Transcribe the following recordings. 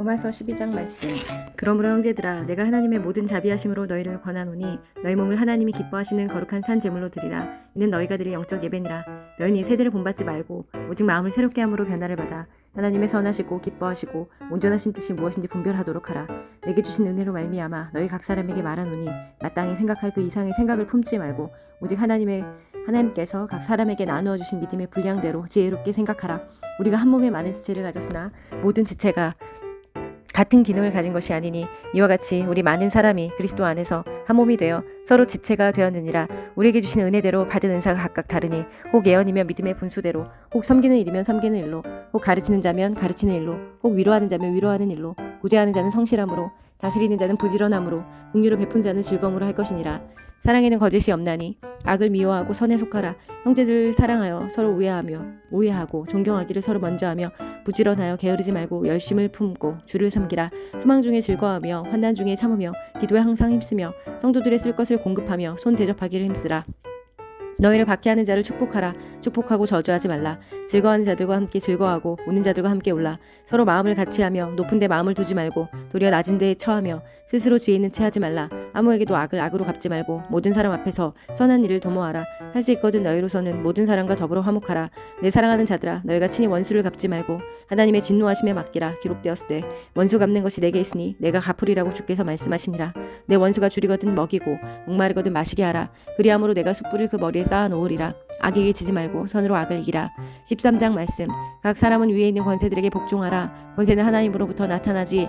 로마서 12장 말씀. 그러므로 형제들아 내가 하나님의 모든 자비하심으로 너희를 권하노니 너희 몸을 하나님이 기뻐하시는 거룩한 산 제물로 드리라. 이는 너희가 드릴 영적 예배니라. 너희는 이 세대를 본받지 말고 오직 마음을 새롭게 함으로 변화를 받아 하나님의 선하시고 기뻐하시고 온전하신 뜻이 무엇인지 분별하도록 하라. 내게 주신 은혜로 말미암아 너희 각 사람에게 말하노니 마땅히 생각할 그 이상의 생각을 품지 말고 오직 하나님의 하나님께서 각 사람에게 나누어 주신 믿음의 분량대로 지혜롭게 생각하라. 우리가 한 몸에 많은 지체를 가졌으나 모든 지체가 같은 기능을 가진 것이 아니니 이와 같이 우리 많은 사람이 그리스도 안에서 한 몸이 되어 서로 지체가 되었느니라. 우리에게 주신 은혜대로 받은 은사가 각각 다르니 혹 예언이면 믿음의 분수대로 혹 섬기는 일이면 섬기는 일로 혹 가르치는 자면 가르치는 일로 혹 위로하는 자면 위로하는 일로 구제하는 자는 성실함으로 다스리는 자는 부지런함으로 긍휼을 베푼 자는 즐거움으로 할 것이니라 사랑에는 거짓이 없나니 악을 미워하고 선에 속하라. 형제들 사랑하여 서로 우애하며 우애하고 존경하기를 서로 먼저하며 부지런하여 게으르지 말고 열심을 품고 주를 섬기라. 소망 중에 즐거워하며 환난 중에 참으며 기도에 항상 힘쓰며 성도들의 쓸 것을 공급하며 손 대접하기를 힘쓰라. 너희를 박해하는 자를 축복하라. 축복하고 저주하지 말라. 즐거워하는 자들과 함께 즐거워하고 우는 자들과 함께 올라. 서로 마음을 같이 하며 높은 데 마음을 두지 말고 도리어 낮은 데에 처하며 스스로 지혜 있는 채 하지 말라 아무에게도 악을 악으로 갚지 말고 모든 사람 앞에서 선한 일을 도모하라. 할 수 있거든 너희로서는 모든 사람과 더불어 화목하라. 내 사랑하는 자들아 너희가 친히 원수를 갚지 말고 하나님의 진노하심에 맡기라. 기록되었으되 원수 갚는 것이 내게 있으니 내가 갚으리라고 주께서 말씀하시니라. 내 원수가 줄이거든 먹이고 목마르거든 마시게 하라. 그리함으로 내가 숯불을 그 머리에 쌓아 놓으리라. 악에게 지지 말고 선으로 악을 이기라. 13장 말씀. 각 사람은 위에 있는 권세들에게 복종하라. 권세는 하나님으로부터 나타나지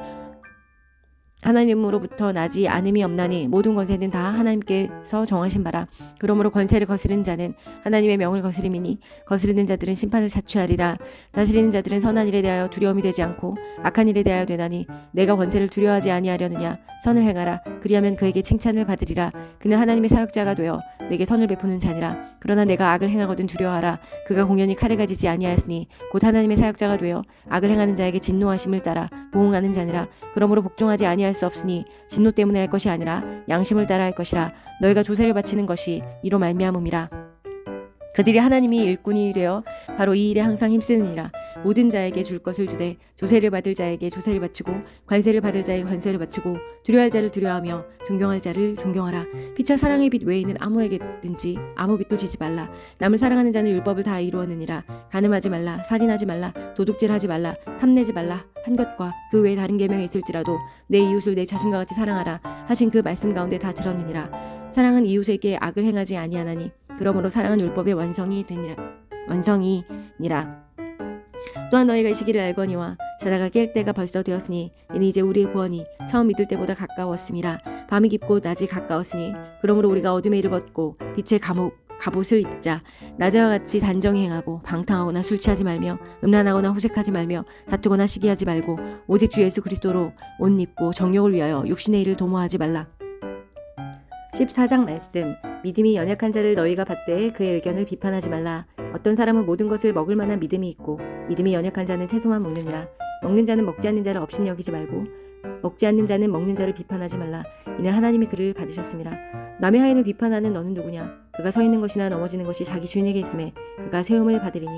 하나님으로부터 나지 않음이 없나니 모든 권세는 다 하나님께서 정하신 바라. 그러므로 권세를 거스르는 자는 하나님의 명을 거스림이니 거스르는 자들은 심판을 자취하리라. 다스리는 자들은 선한 일에 대하여 두려움이 되지 않고 악한 일에 대하여 되나니 내가 권세를 두려워하지 아니하려느냐 선을 행하라. 그리하면 그에게 칭찬을 받으리라. 그는 하나님의 사역자가 되어 내게 선을 베푸는 자니라. 그러나 내가 악을 행하거든 두려워하라. 그가 공연히 칼을 가지지 아니하였으니 곧 하나님의 사역자가 되어 악을 행하는 자에게 진노하심을 따라 보응하는 자니라. 그러므로 복종하지 아니 할 수 없으니 진노 때문에 할 것이 아니라 양심을 따라 할 것이라. 너희가 조세를 바치는 것이 이로 말미암음이라. 그들이 하나님이 일꾼이 되어 바로 이 일에 항상 힘쓰느니라. 모든 자에게 줄 것을 주되 조세를 받을 자에게 조세를 바치고 관세를 받을 자에게 관세를 바치고 두려워할 자를 두려워하며 존경할 자를 존경하라. 피차 사랑의 빛 외에는 아무에게든지 아무 빛도 지지 말라. 남을 사랑하는 자는 율법을 다 이루었느니라. 간음하지 말라. 살인하지 말라. 도둑질하지 말라. 탐내지 말라. 한 것과 그 외에 다른 계명이 있을지라도 내 이웃을 내 자신과 같이 사랑하라 하신 그 말씀 가운데 다 들었느니라. 사랑은 이웃에게 악을 행하지 아니하나니 그러므로 사랑은 율법의 완성이 되니라 완성이니라. 또한 너희가 이 시기를 알거니와 자다가 깰 때가 벌써 되었으니 이는 이제 우리의 구원이 처음 믿을 때보다 가까웠음이라. 밤이 깊고 낮이 가까웠으니 그러므로 우리가 어둠의 일을 벗고 빛의 감옥 갑옷을 입자. 낮에와 같이 단정히 행하고 방탕하거나 술 취하지 말며 음란하거나 호색하지 말며 다투거나 시기하지 말고 오직 주 예수 그리스도로 옷 입고 정욕을 위하여 육신의 일을 도모하지 말라. 14장 말씀 믿음이 연약한 자를 너희가 받되 그의 의견을 비판하지 말라. 어떤 사람은 모든 것을 먹을 만한 믿음이 있고 믿음이 연약한 자는 채소만 먹느니라. 먹는 자는 먹지 않는 자를 업신 여기지 말고 먹지 않는 자는 먹는 자를 비판하지 말라. 이는 하나님이 그를 받으셨습니다. 남의 하인을 비판하는 너는 누구냐? 그가 서 있는 것이나 넘어지는 것이 자기 주인에게 있음에 그가 세움을 받으리니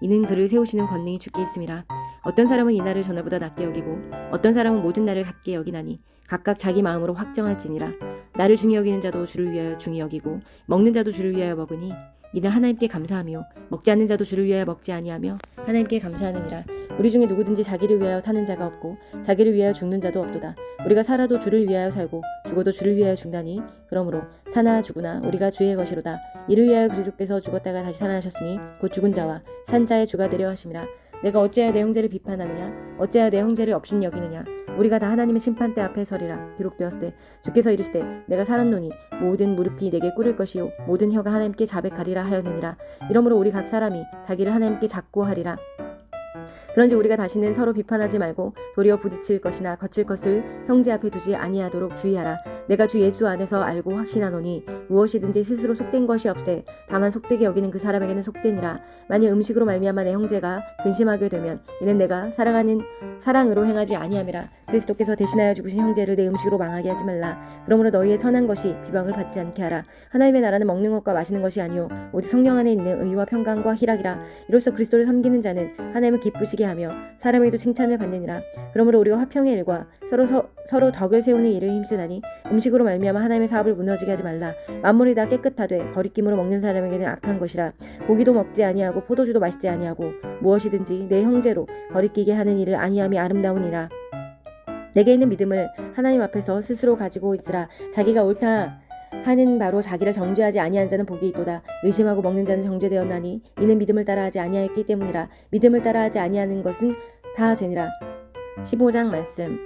이는 그를 세우시는 권능이 주께 있음이라 어떤 사람은 이 날을 전날보다 낮게 여기고 어떤 사람은 모든 날을 같게 여기나니 각각 자기 마음으로 확정할지니라. 나를 중히 여기는 자도 주를 위하여 중히 여기고 먹는 자도 주를 위하여 먹으니 이는 하나님께 감사하며 먹지 않는 자도 주를 위하여 먹지 아니하며 하나님께 감사하느니라. 우리 중에 누구든지 자기를 위하여 사는 자가 없고 자기를 위하여 죽는 자도 없도다. 우리가 살아도 주를 위하여 살고 죽어도 주를 위하여 죽나니 그러므로 사나 죽으나 우리가 주의 것이로다. 이를 위하여 그리스도께서 죽었다가 다시 살아나셨으니 곧 죽은 자와 산 자의 주가 되려 하심이라 내가 어찌하여 내 형제를 비판하느냐? 어찌하여 내 형제를 업신 여기느냐? 우리가 다 하나님의 심판대 앞에 서리라. 기록되었으되 주께서 이르시되 내가 살았노니 모든 무릎이 내게 꿇을 것이요 모든 혀가 하나님께 자백하리라 하였느니라. 이러므로 우리 각 사람이 자기를 하나님께 작고 하리라 그런지 우리가 다시는 서로 비판하지 말고 도리어 부딪힐 것이나 거칠 것을 형제 앞에 두지 아니하도록 주의하라. 내가 주 예수 안에서 알고 확신하노니 무엇이든지 스스로 속된 것이 없되 다만 속되게 여기는 그 사람에게는 속되니라. 만일 음식으로 말미암아 내 형제가 근심하게 되면 이는 내가 사랑하는 사랑으로 행하지 아니함이라. 그리스도께서 대신하여 죽으신 형제를 내 음식으로 망하게 하지 말라. 그러므로 너희의 선한 것이 비방을 받지 않게 하라. 하나님의 나라는 먹는 것과 마시는 것이 아니요. 오직 성령 안에 있는 의와 평강과 희락이라. 이로써 그리스도를 섬기는 자는 하나님을 기쁘시게 하며 사람에게도 칭찬을 받느니라. 그러므로 우리가 화평의 일과 서로 서, 서로 덕을 세우는 일을 힘쓰나니 음식으로 말미암아 하나님의 사업을 무너지게 하지 말라. 만물이 다 깨끗하되 거리낌으로 먹는 사람에게는 악한 것이라. 고기도 먹지 아니하고 포도주도 마시지 아니하고 무엇이든지 내 형제로 거리끼게 하는 일을 아니함이 아름다우니라. 내게 있는 믿음을 하나님 앞에서 스스로 가지고 있으라. 자기가 옳다 하는 바로 자기를 정죄하지 아니한 자는 복이 있도다. 의심하고 먹는 자는 정죄되었나니 이는 믿음을 따라하지 아니하였기 때문이라. 믿음을 따라하지 아니하는 것은 다 죄니라. 15장 말씀.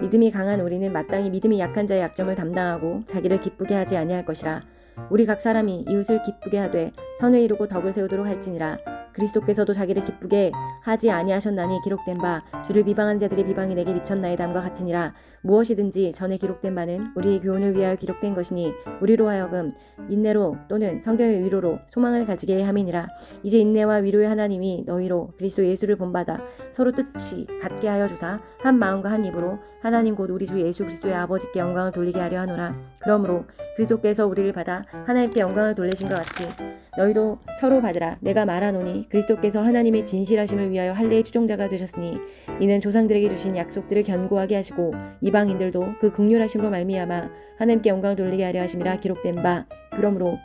믿음이 강한 우리는 마땅히 믿음이 약한 자의 약점을 담당하고 자기를 기쁘게 하지 아니할 것이라. 우리 각 사람이 이웃을 기쁘게 하되 선을 이루고 덕을 세우도록 할지니라. 그리스도께서도 자기를 기쁘게 하지 아니하셨나니 기록된 바 주를 비방하는 자들의 비방이 내게 미쳤나이다함과 같으니라. 무엇이든지 전에 기록된 바는 우리의 교훈을 위하여 기록된 것이니 우리로 하여금 인내로 또는 성경의 위로로 소망을 가지게 함이니라. 이제 인내와 위로의 하나님이 너희로 그리스도 예수를 본받아 서로 뜻이 같게 하여 주사 한 마음과 한 입으로 하나님 곧 우리 주 예수 그리스도의 아버지께 영광을 돌리게 하려 하노라. 그러므로 그리스도께서 우리를 받아 하나님께 영광을 돌리신 것 같이 너희도 서로 받으라. 내가 말하노니 그리스도께서 하나님의 진실하심을 위하여 할례의 추종자가 되셨으니 이는 조상들에게 주신 약속들을 견고하게 하시고 이방인들도 그 극률하심으로 말미암아 하나님께 영광을 돌리게 하려 하심이라 기록된 바. 그러므로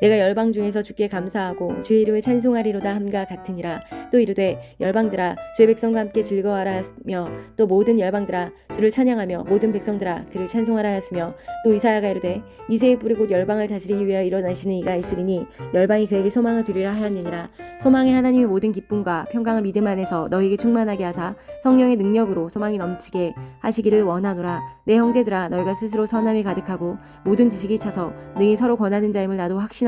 내가 열방 중에서 주께 감사하고 주의 이름을 찬송하리로다 함과 같으니라. 또 이르되 열방들아 주의 백성과 함께 즐거워하라 하며 또 모든 열방들아 주를 찬양하며 모든 백성들아 그를 찬송하라 하였으며 또 이사야가 이르되 이새의 뿌리 곧 열방을 다스리기 위하여 일어나시는 이가 있으리니 열방이 그에게 소망을 두리라 하였느니라. 소망의 하나님의 모든 기쁨과 평강을 믿음 안에서 너희에게 충만하게 하사 성령의 능력으로 소망이 넘치게 하시기를 원하노라. 내 형제들아 너희가 스스로 선함이 가득하고 모든 지식이 차서 능히 서로 권하는 자임을 나도 확신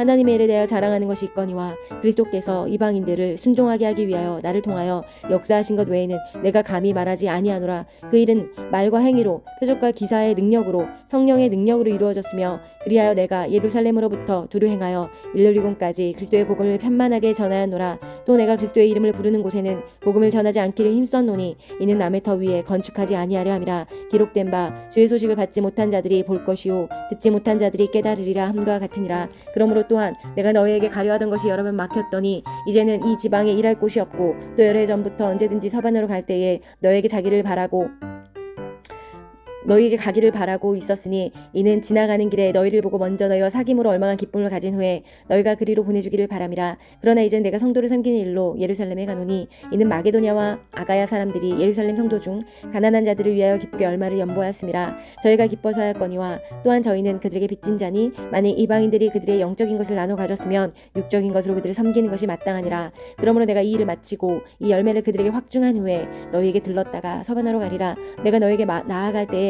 하나님의 일에 대하여 자랑하는 것이 있거니와 그리스도께서 이방인들을 순종하게 하기 위하여 나를 통하여 역사하신 것 외에는 내가 감히 말하지 아니하노라. 그 일은 말과 행위로 표적과 기사의 능력으로 성령의 능력으로 이루어졌으며 그리하여 내가 예루살렘으로부터 두루 행하여 일루리곤까지 그리스도의 복음을 편만하게 전하였노라. 또 내가 그리스도의 이름을 부르는 곳에는 복음을 전하지 않기를 힘썼노니 이는 남의 터 위에 건축하지 아니하려 함이라. 기록된 바 주의 소식을 받지 못한 자들이 볼 것이요 듣지 못한 자들이 깨달으리라 함과 같으니라. 그러므로 또한 내가 너희에게 가려하던 것이 여러 번 막혔더니 이제는 이 지방에 일할 곳이 없고 또 여러 해 전부터 언제든지 서반으로 갈 때에 너에게 자기를 바라고 너희에게 가기를 바라고 있었으니 이는 지나가는 길에 너희를 보고 먼저 너희와 사귐으로 얼마나 기쁨을 가진 후에 너희가 그리로 보내주기를 바람이라. 그러나 이젠 내가 성도를 섬기는 일로 예루살렘에 가노니 이는 마게도냐와 아가야 사람들이 예루살렘 성도 중 가난한 자들을 위하여 기쁘게 얼마를 연보하였음이라. 저희가 기뻐서 하였거니와 또한 저희는 그들에게 빚진 자니 만일 이방인들이 그들의 영적인 것을 나눠 가졌으면 육적인 것으로 그들을 섬기는 것이 마땅하니라. 그러므로 내가 이 일을 마치고 이 열매를 그들에게 확증한 후에 너희에게 들렀다가 서반하러 가리라. 내가 너에게 마- 나아갈 때에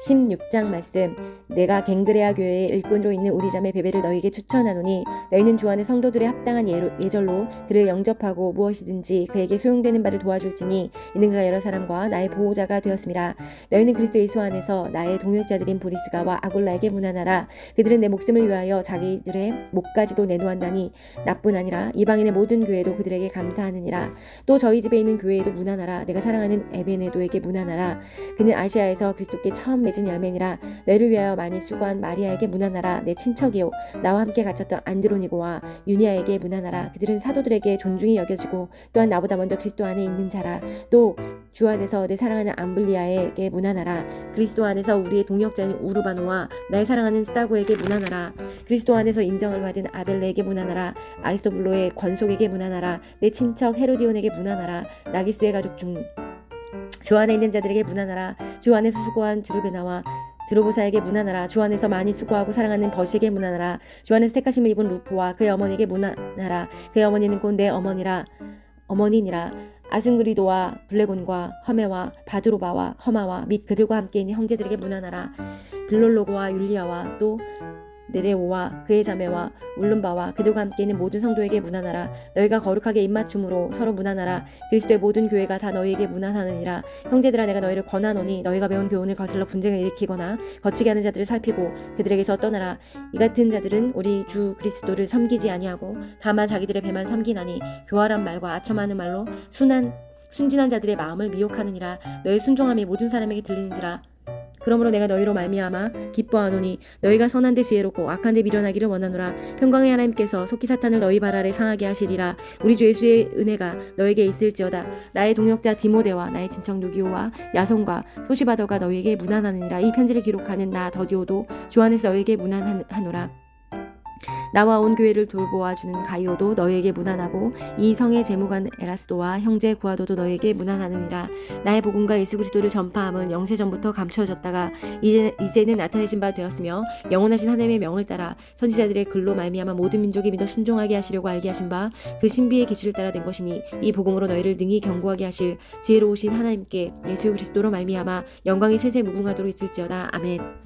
16장 말씀. 내가 갱그레아 교회의 일꾼으로 있는 우리 자매 베베를 너희에게 추천하노니 너희는 주 안에 성도들의 합당한 예절로 그를 영접하고 무엇이든지 그에게 소용되는 바를 도와줄지니 이는 그가 여러 사람과 나의 보호자가 되었습니다. 너희는 그리스도 예수 안에서 나의 동역자들인 브리스가와 아골라에게 문안하라. 그들은 내 목숨을 위하여 자기들의 목까지도 내놓았다니 나뿐 아니라 이방인의 모든 교회도 그들에게 감사하느니라. 또 저희 집에 있는 교회에도 문안하라. 내가 사랑하는 에베네도에게 문안하라. 그는 아시아에서 그리스도께 처음 맺은 열매니라 너희를 위하여 많이 수고한 마리아에게 문안하라. 내 친척이요. 나와 함께 갇혔던 안드로니고와 유니아에게 문안하라. 그들은 사도들에게 존중이 여겨지고 또한 나보다 먼저 그리스도 안에 있는 자라. 또 주 안에서 내 사랑하는 암블리아에게 문안하라. 그리스도 안에서 우리의 동역자인 우르바노와 나의 사랑하는 스타고에게 문안하라. 그리스도 안에서 인정을 받은 아벨레에게 문안하라. 아리스토블로의 권속에게 문안하라. 내 친척 헤로디온에게 문안하라. 나기스의 가족 중 주 안에 있는 자들에게 문안하라. 주 안에서 수고한 두루베나와 드로보사에게 문안하라. 주 안에서 많이 수고하고 사랑하는 버시에게 문안하라. 주 안에서 택하심을 입은 루포와 그의 어머니에게 문안하라. 그의 어머니는 곧 내 어머니라 어머니니라. 아승그리도와 블레곤과 허메와 바드로바와 허마와 및 그들과 함께 있는 형제들에게 문안하라. 빌롤로고와 율리아와 또 네레오와 그의 자매와 울름바와 그들과 함께 있는 모든 성도에게 문안하라. 너희가 거룩하게 입맞춤으로 서로 문안하라. 그리스도의 모든 교회가 다 너희에게 문안하느니라. 형제들아 내가 너희를 권하노니 너희가 배운 교훈을 거슬러 분쟁을 일으키거나 거치게 하는 자들을 살피고 그들에게서 떠나라. 이 같은 자들은 우리 주 그리스도를 섬기지 아니하고 다만 자기들의 배만 섬기나니 교활한 말과 아첨하는 말로 순한 순진한 자들의 마음을 미혹하느니라. 너희 순종함이 모든 사람에게 들리는지라 그러므로 내가 너희로 말미암아 기뻐하노니 너희가 선한 데 지혜롭고 악한 데 미련하기를 원하노라. 평강의 하나님께서 속히 사탄을 너희 발 아래 상하게 하시리라. 우리 주 예수의 은혜가 너에게 있을지어다. 나의 동역자 디모데와 나의 친척 누기오와 야손과 소시바더가 너희에게 무난하느니라. 이 편지를 기록하는 나 더디오도 주 안에서 너희에게 무난하노라 나와 온 교회를 돌보아 주는 가이오도 너희에게 무난하고 이 성의 재무관 에라스도와 형제 구하도도 너희에게 무난하느니라 나의 복음과 예수 그리스도를 전파함은 영세 전부터 감추어졌다가 이제, 이제는 나타내신 바 되었으며 영원하신 하나님의 명을 따라 선지자들의 글로 말미암아 모든 민족이 믿어 순종하게 하시려고 알게 하신 바 그 신비의 계시를 따라 된 것이니 이 복음으로 너희를 능히 경고하게 하실 지혜로우신 하나님께 예수 그리스도로 말미암아 영광이 세세 무궁하도록 있을지어다 아멘.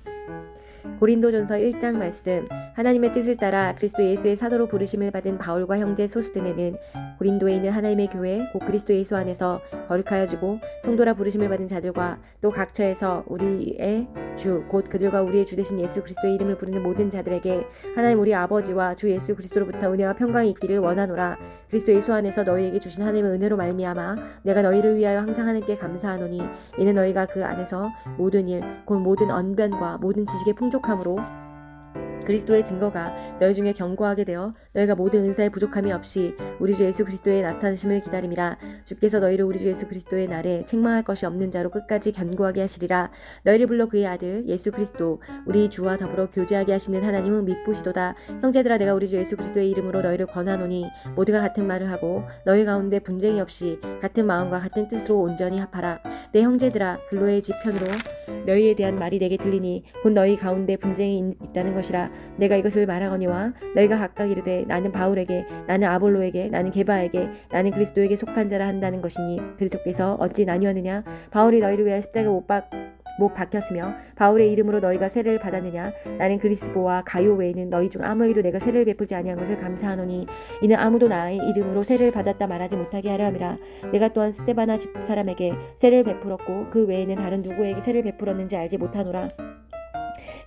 고린도전서 1장 말씀. 하나님의 뜻을 따라 그리스도 예수의 사도로 부르심을 받은 바울과 형제 소스데네는 고린도에 있는 하나님의 교회 곧 그리스도 예수 안에서 거룩하여지고 성도라 부르심을 받은 자들과 또 각처에서 우리의 주 곧 그들과 우리의 주 되신 예수 그리스도의 이름을 부르는 모든 자들에게 하나님 우리 아버지와 주 예수 그리스도로부터 은혜와 평강이 있기를 원하노라. 그리스도 예수 안에서 너희에게 주신 하나님의 은혜로 말미암아 내가 너희를 위하여 항상 하나님께 감사하노니 이는 너희가 그 안에서 모든 일 곧 모든 언변과 모든 지식의 풍 족함으로 그리스도의 증거가 너희 중에 견고하게 되어 너희가 모든 은사의 부족함이 없이 우리 주 예수 그리스도의 나타나심을 기다림이라. 주께서 너희를 우리 주 예수 그리스도의 날에 책망할 것이 없는 자로 끝까지 견고하게 하시리라. 너희를 불러 그의 아들 예수 그리스도 우리 주와 더불어 교제하게 하시는 하나님은 믿부시도다. 형제들아 내가 우리 주 예수 그리스도의 이름으로 너희를 권하노니 모두가 같은 말을 하고 너희 가운데 분쟁이 없이 같은 마음과 같은 뜻으로 온전히 합하라. 내 형제들아 근로의 지편으로 너희에 대한 말이 내게 들리니 곧 너희 가운데 분쟁이 있- 있다는 것이라 내가 이것을 말하거니와 너희가 각각 이르되 나는 바울에게 나는 아볼로에게 나는 게바에게 나는 그리스도에게 속한 자라 한다는 것이니 그리스도께서 어찌 나뉘었느냐? 바울이 너희를 위하여 십자가에 못 박, 못 박혔으며 바울의 이름으로 너희가 세례를 받았느냐? 나는 그리스보와 가요 외에는 너희 중 아무에게도 내가 세례를 베풀지 아니한 것을 감사하노니 이는 아무도 나의 이름으로 세례를 받았다 말하지 못하게 하려 함이라. 내가 또한 스테바나 집 사람에게 세례를 베풀었고 그 외에는 다른 누구에게 세례를 베풀었는지 알지 못하노라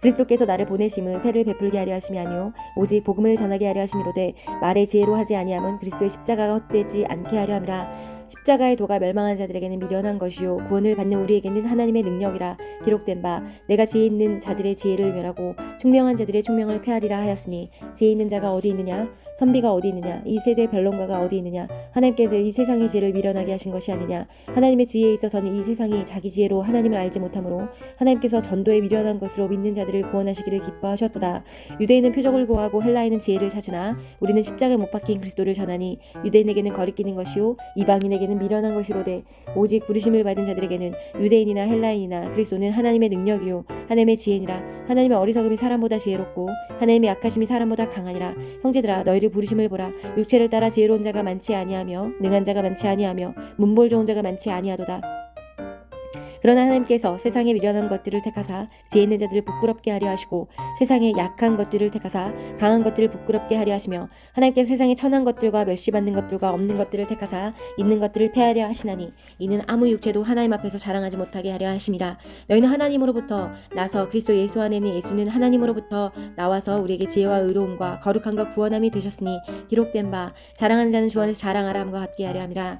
그리스도께서 나를 보내심은 세를 베풀게 하려 하심이 아니요 오직 복음을 전하게 하려 하심이로되 말의 지혜로 하지 아니함은 그리스도의 십자가가 헛되지 않게 하려 함이라. 십자가의 도가 멸망한 자들에게는 미련한 것이요. 구원을 받는 우리에게는 하나님의 능력이라. 기록된 바 내가 지혜 있는 자들의 지혜를 멸하고 총명한 자들의 총명을 폐하리라 하였으니 지혜 있는 자가 어디 있느냐 선비가 어디 있느냐? 이 세대 변론가가 어디 있느냐? 하나님께서 이 세상의 지혜를 미련하게 하신 것이 아니냐? 하나님의 지혜에 있어서는 이 세상이 자기 지혜로 하나님을 알지 못하므로 하나님께서 전도에 미련한 것으로 믿는 자들을 구원하시기를 기뻐하셨도다. 유대인은 표적을 구하고 헬라인은 지혜를 찾으나 우리는 십자가에 못 박힌 그리스도를 전하니 유대인에게는 거리끼는 것이요 이방인에게는 미련한 것이로되 오직 부르심을 받은 자들에게는 유대인이나 헬라인이나 그리스도는 하나님의 능력이요 하나님의 지혜니라. 하나님의 어리석음이 사람보다 지혜롭고 하나님의 약하심이 사람보다 강하니라. 형제들아 너희 를 부르심을 보라. 육체를 따라 지혜로운 자가 많지 아니하며 능한 자가 많지 아니하며 문볼 좋은 자가 많지 아니하도다 그러나 하나님께서 세상에 미련한 것들을 택하사 지혜 있는 자들을 부끄럽게 하려 하시고 세상에 약한 것들을 택하사 강한 것들을 부끄럽게 하려 하시며 하나님께서 세상에 천한 것들과 멸시받는 것들과 없는 것들을 택하사 있는 것들을 폐하려 하시나니 이는 아무 육체도 하나님 앞에서 자랑하지 못하게 하려 하심이라 너희는 하나님으로부터 나서 그리스도 예수 안에는 예수는 하나님으로부터 나와서 우리에게 지혜와 의로움과 거룩함과 구원함이 되셨으니 기록된 바 자랑하는 자는 주 안에서 자랑하라 함과 같게 하려 함이라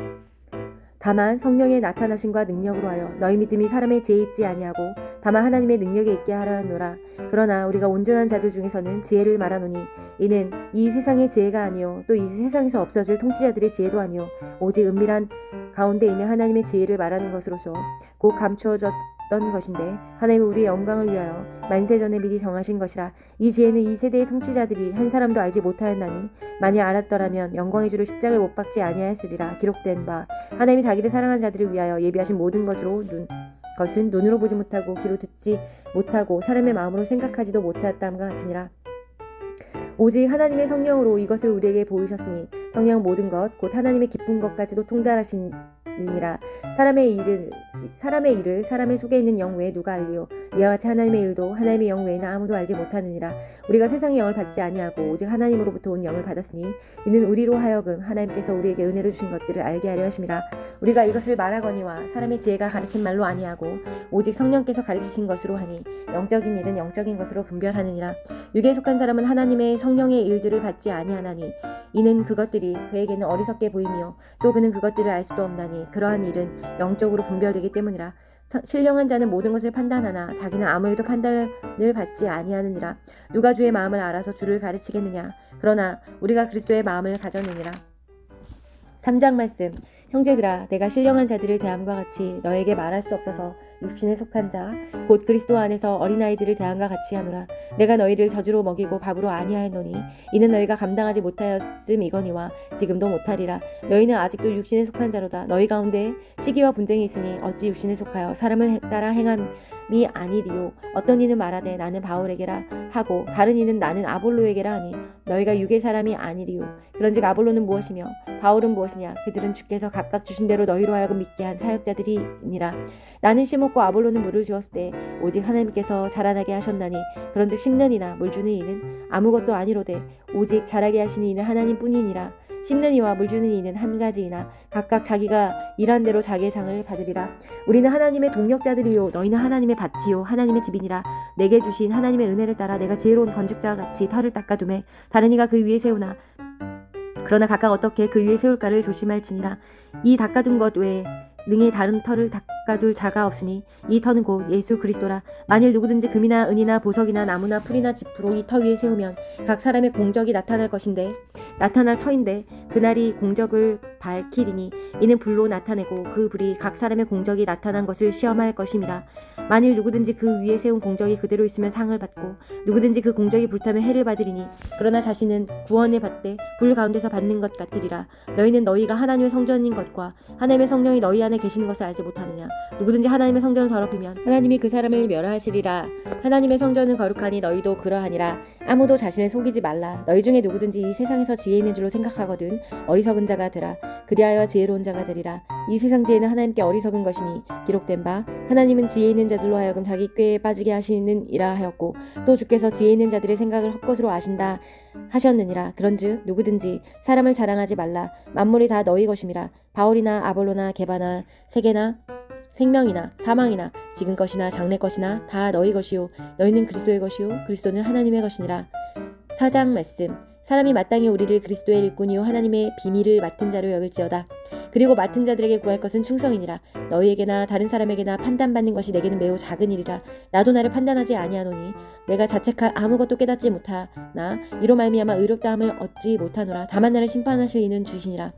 다만 성령의 나타나심과 능력으로 하여 너희 믿음이 사람의 지혜 있지 아니하고 다만 하나님의 능력에 있게 하려 하노라. 그러나 우리가 온전한 자들 중에서는 지혜를 말하노니 이는 이 세상의 지혜가 아니요 또 이 세상에서 없어질 통치자들의 지혜도 아니요 오직 은밀한 가운데 있는 하나님의 지혜를 말하는 것으로서 곧 감추어졌 던 것인데 하나님은 우리의 영광을 위하여 만세 전에 미리 정하신 것이라 이 지혜는 이 세대의 통치자들이 한 사람도 알지 못하였나니 만일 알았더라면 영광의 주를 십자가에 못 박지 아니하였으리라 기록된 바 하나님이 자기를 사랑한 자들을 위하여 예비하신 모든 것으로 눈 것은 눈으로 보지 못하고 귀로 듣지 못하고 사람의 마음으로 생각하지도 못하였다함과 같으니라. 오직 하나님의 성령으로 이것을 우리에게 보이셨으니 성령 모든 것 곧 하나님의 기쁜 것까지도 통달하시 느니라. 사람의 일을 사람의 일을 사람의 속에 있는 영 외에 누가 알리요? 이와 같이 하나님의 일도 하나님의 영 외에는 아무도 알지 못하느니라. 우리가 세상의 영을 받지 아니하고 오직 하나님으로부터 온 영을 받았으니 이는 우리로 하여금 하나님께서 우리에게 은혜를 주신 것들을 알게 하려 하심이라. 우리가 이것을 말하거니와 사람의 지혜가 가르친 말로 아니하고 오직 성령께서 가르치신 것으로 하니 영적인 일은 영적인 것으로 분별하느니라. 육에 속한 사람은 하나님의 성령의 일들을 받지 아니하나니 이는 그것들이 그에게는 어리석게 보이며 또 그는 그것들을 알 수도 없나니 그러한 일은 영적으로 분별되기 때문이라 서- 신령한 자는 모든 것을 판단하나 자기는 아무에도 판단을 받지 아니하느니라. 누가 주의 마음을 알아서 주를 가르치겠느냐? 그러나 우리가 그리스도의 마음을 가졌느니라. 3장 말씀. 형제들아 내가 신령한 자들을 대함과 같이 너에게 말할 수 없어서 육신에 속한 자 곧 그리스도 안에서 어린아이들을 대함과 같이 하노라. 내가 너희를 저주로 먹이고 밥으로 아니하였노니 이는 너희가 감당하지 못하였음 이거니와 지금도 못하리라. 너희는 아직도 육신에 속한 자로다. 너희 가운데 시기와 분쟁이 있으니 어찌 육신에 속하여 사람을 따라 행함 이 아니리요. 어떤 이는 말하되 나는 바울에게라 하고 다른 이는 나는 아볼로에게라 하니 너희가 육의 사람이 아니리요. 그런즉 아볼로는 무엇이며 바울은 무엇이냐? 그들은 주께서 각각 주신 대로 너희로 하여금 믿게 한 사역자들이니라. 나는 심었고 아볼로는 물을 주었을 때 오직 하나님께서 자라나게 하셨나니 그런즉 심는 이나 물 주는 이는 아무것도 아니로되 오직 자라게 하시는 이는 하나님뿐이니라 심는 이와 물 주는 이는 한 가지이나 각각 자기가 일한 대로 자기의 상을 받으리라. 우리는 하나님의 동력자들이요 너희는 하나님의 밭이요 하나님의 집이니라. 내게 주신 하나님의 은혜를 따라 내가 지혜로운 건축자와 같이 털을 닦아두매 다른 이가 그 위에 세우나. 그러나 각각 어떻게 그 위에 세울까를 조심할지니라. 이 닦아둔 것 외에 능히 다른 터를 닦아둘 자가 없으니 이 터는 곧 예수 그리스도라. 만일 누구든지 금이나 은이나 보석이나 나무나 풀이나 지프로 이 터 위에 세우면 각 사람의 공적이 나타날 것인데 나타날 터인데 그날이 공적을 밝히리니 이는 불로 나타내고 그 불이 각 사람의 공적이 나타난 것을 시험할 것임이라. 만일 누구든지 그 위에 세운 공적이 그대로 있으면 상을 받고 누구든지 그 공적이 불타면 해를 받으리니 그러나 자신은 구원을 받되 불 가운데서 받는 것 같으리라. 너희는 너희가 하나님의 성전인 것과 하나님의 성령이 너희 안에 계시는 것을 알지 못하느냐. 누구든지 하나님의 성전을 더럽히면 하나님이 그 사람을 멸하시리라. 하나님의 성전은 거룩하니 너희도 그러하니라. 아무도 자신을 속이지 말라. 너희 중에 누구든지 이 세상에서 지혜 있는 줄로 생각하거든 어리석은 자가 되라. 그리하여 지혜로운 자가 되리라 이 세상 지혜는 하나님께 어리석은 것이니 기록된 바 하나님은 지혜 있는 자들로 하여금 자기 꾀에 빠지게 하시느니라 하였고 또 주께서 지혜 있는 자들의 생각을 헛것으로 아신다 하셨느니라. 그런즉 누구든지 사람을 자랑하지 말라. 만물이 다 너희 것임이라. 바울이나 아볼로나 게바나 세계나 생명이나 사망이나 지금 것이나 장래 것이나 다 너희 것이요. 너희는 그리스도의 것이요. 그리스도는 하나님의 것이니라. 사장 말씀 사람이 마땅히 우리를 그리스도의 일꾼이요 하나님의 비밀을 맡은 자로 여길지어다. 그리고 맡은 자들에게 구할 것은 충성이니라. 너희에게나 다른 사람에게나 판단받는 것이 내게는 매우 작은 일이라. 나도 나를 판단하지 아니하노니 내가 자책할 아무것도 깨닫지 못하나 이로 말미암아 의롭다함을 얻지 못하노라. 다만 나를 심판하실 이는 주시니라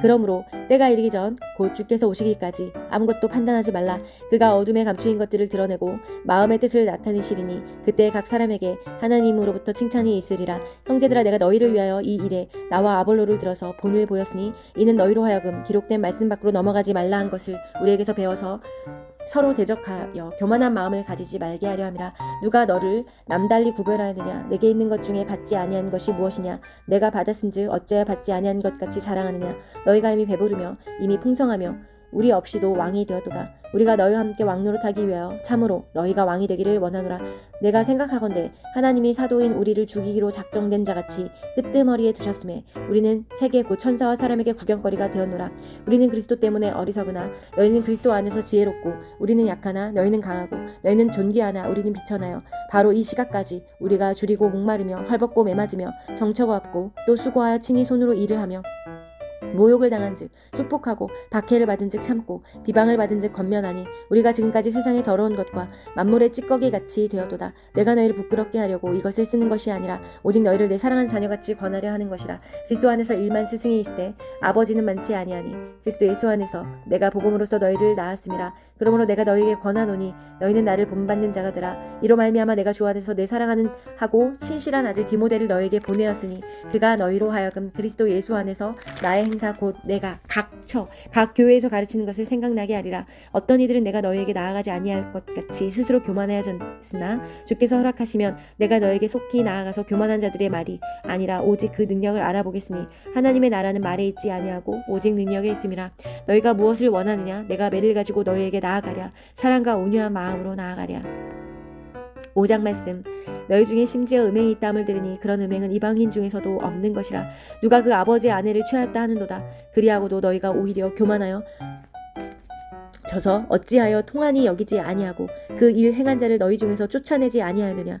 그러므로 때가 이르기 전 곧 주께서 오시기까지 아무것도 판단하지 말라. 그가 어둠에 감추인 것들을 드러내고 마음의 뜻을 나타내시리니 그때 각 사람에게 하나님으로부터 칭찬이 있으리라. 형제들아 내가 너희를 위하여 이 일에 나와 아볼로를 들어서 본을 보였으니 이는 너희로 하여금 기록된 말씀 밖으로 넘어가지 말라 한 것을 우리에게서 배워서 서로 대적하여 교만한 마음을 가지지 말게 하려 함이라. 누가 너를 남달리 구별하느냐? 내게 있는 것 중에 받지 아니한 것이 무엇이냐? 내가 받았은즉 어찌하여 받지 아니한 것 같이 자랑하느냐? 너희가 이미 배부르며 이미 풍성하며 우리 없이도 왕이 되었도다. 우리가 너희와 함께 왕노릇하기 위하여 참으로 너희가 왕이 되기를 원하노라. 내가 생각하건대 하나님이 사도인 우리를 죽이기로 작정된 자같이 끄트머리에 두셨음에 우리는 세계 곧 천사와 사람에게 구경거리가 되었노라. 우리는 그리스도 때문에 어리석으나 너희는 그리스도 안에서 지혜롭고 우리는 약하나 너희는 강하고 너희는 존귀하나 우리는 비천하여 바로 이 시각까지 우리가 줄이고 목마르며 헐벗고 매맞으며 정처가 없고 또 수고하여 친히 손으로 일을 하며 모욕을 당한즉 축복하고 박해를 받은즉 참고 비방을 받은즉 건면하니 우리가 지금까지 세상의 더러운 것과 만물의 찌꺼기 같이 되었도다. 내가 너희를 부끄럽게 하려고 이것을 쓰는 것이 아니라 오직 너희를 내 사랑하는 자녀같이 권하려 하는 것이라. 그리스도 안에서 일만 스승이 있으되 아버지는 많지 아니하니 그리스도 예수 안에서 내가 복음으로써 너희를 낳았음이라. 그러므로 내가 너희에게 권하노니 너희는 나를 본받는 자가 되라. 이로 말미암아 내가 주 안에서 내 사랑하는 하고 신실한 아들 디모데를 너희에게 보내었으니 그가 너희로 하여금 그리스도 예수 안에서 나의 행사 곧 내가 각처 각 교회에서 가르치는 것을 생각나게 하리라. 어떤 이들은 내가 너희에게 나아가지 아니할 것 같이 스스로 교만하여졌으나 주께서 허락하시면 내가 너에게 속히 나아가서 교만한 자들의 말이 아니라 오직 그 능력을 알아보겠으니 하나님의 나라는 말에 있지 아니하고 오직 능력에 있음이라. 너희가 무엇을 원하느냐? 내가 매를 가지고 너희에게 나아가랴. 사랑과 온유한 마음으로 나아가랴 5장 말씀. 너희 중에 심지어 음행이 있다 함을 들으니 그런 음행은 이방인 중에서도 없는 것이라. 누가 그 아버지의 아내를 취하였다 하는도다. 그리하고도 너희가 오히려 교만하여 져서 어찌하여 통한이 여기지 아니하고 그 일 행한 자를 너희 중에서 쫓아내지 아니하였느냐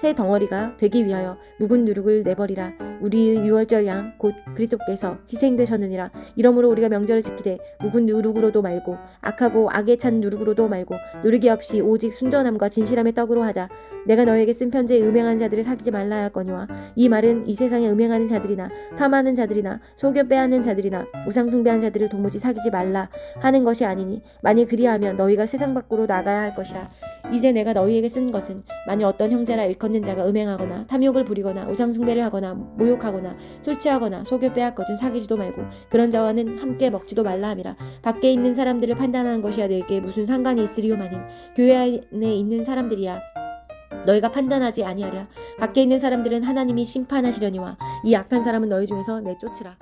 새 덩어리가 되기 위하여 묵은 누룩을 내버리라. 우리의 유월절 양 곧 그리스도께서 희생되셨느니라. 이러므로 우리가 명절을 지키되 묵은 누룩으로도 말고 악하고 악에 찬 누룩으로도 말고 누룩이 없이 오직 순전함과 진실함의 떡으로 하자. 내가 너에게 쓴 편지에 음행하는 자들을 사귀지 말라 하였거니와 이 말은 이 세상에 음행하는 자들이나 탐하는 자들이나 속여 빼앗는 자들이나 우상 숭배하는 자들을 도무지 사귀지 말라 하는 것이 아니니 만일 그리하면 너희가 세상 밖으로 나가야 할 것이라 이제 내가 너희에게 쓴 것은 만일 어떤 형제라 일컫는 자가 음행하거나 탐욕을 부리거나 우상 숭배를 하거나 모욕하거나 술 취하거나 속여 빼앗거든 사귀지도 말고 그런 자와는 함께 먹지도 말라 함이라. 밖에 있는 사람들을 판단하는 것이야 내게 무슨 상관이 있으리오마는 교회 안에 있는 사람들이야. 너희가 판단하지 아니하랴. 밖에 있는 사람들은 하나님이 심판하시려니와 이 악한 사람은 너희 중에서 내쫓으라